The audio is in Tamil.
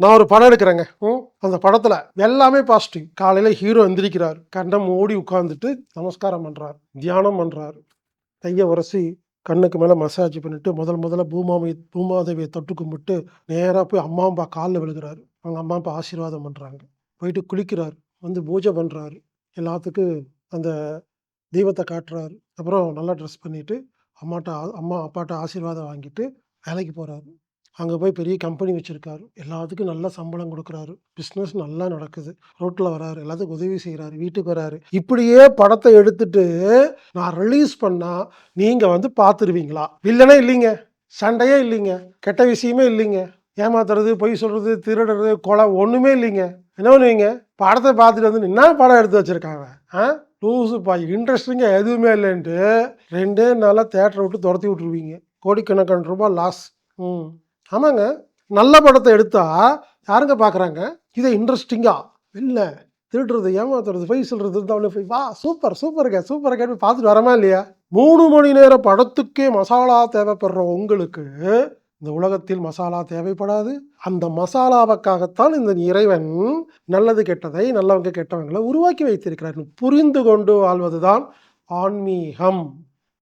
நான் ஒரு படம் எடுக்கிறேங்க. ம், அந்த படத்துல எல்லாமே பாசிட்டிவ். காலையில ஹீரோ எந்திரிக்கிறார். கண்டம் ஓடி உட்கார்ந்துட்டு நமஸ்காரம் பண்றார். தியானம் பண்றார். கையை உரசி கண்ணுக்கு மேலே மசாஜ் பண்ணிட்டு முதல் முதல்ல பூமாவை பூமாதேவியை தொட்டு கும்பிட்டு நேராக போய் அம்மா அப்பா காலில் விழுகிறாரு. அவங்க அம்மா அப்பா ஆசீர்வாதம் பண்ணுறாங்க போயிட்டு குளிக்கிறார். வந்து பூஜை பண்ணுறாரு எல்லாத்துக்கும் அந்த தீபத்தை காட்டுறாரு. அப்புறம் நல்லா ட்ரெஸ் பண்ணிட்டு அம்மாட்ட அம்மா அப்பாட்ட ஆசீர்வாதம் வாங்கிட்டு வேலைக்கு போகிறாரு அங்கே போய் பெரிய கம்பெனி வச்சுருக்காரு. எல்லாத்துக்கும் நல்ல சம்பளம் கொடுக்குறாரு. பிஸ்னஸ் நல்லா நடக்குது. ரோட்டில் வராரு. எல்லாத்துக்கும் உதவி செய்கிறாரு வீட்டுக்கு வராரு. இப்படியே படத்தை எடுத்துட்டு நான் ரிலீஸ் பண்ணால் நீங்கள் வந்து பார்த்துருவீங்களா? இல்லைன்னா இல்லைங்க. சண்டையே இல்லைங்க. கெட்ட விஷயமே இல்லைங்க. ஏமாத்துறது பொய் சொல்கிறது திருடுறது கொலை ஒன்றுமே இல்லைங்க. என்ன பண்ணுவீங்க? படத்தை பார்த்துட்டு வந்து என்ன படம் எடுத்து வச்சுருக்காங்க. ஆ? லூசுப்பா இன்ட்ரெஸ்டிங்காக எதுவுமே இல்லைன்ட்டு ரெண்டே நாளாக தேட்டரை விட்டு துரத்தி விட்ருவீங்க கோடிக்கணக்கான ரூபாய் லாஸ் ம். ஆமாங்க. நல்ல படத்தை எடுத்தா யாருங்க பார்க்குறாங்க இதை இன்ட்ரெஸ்டிங்காக இல்லை திருடுறது ஏமாத்துறது போய் சொல்கிறது இருந்தாலும் போய். வா சூப்பர் சூப்பருங்க சூப்பர் கேட்டு பார்த்துட்டு வரமா இல்லையா? மூணு மணி நேர படத்துக்கே மசாலா தேவைப்படுற உங்களுக்கு இந்த உலகத்தில் மசாலா தேவைப்படாது. அந்த மசாலாவுக்காகத்தான் இந்த இறைவன் நல்லது கெட்டதை நல்லவங்க கெட்டவங்களை உருவாக்கி வைத்திருக்கிறார். புரிந்து கொண்டு வாழ்வதுதான் ஆன்மீகம்.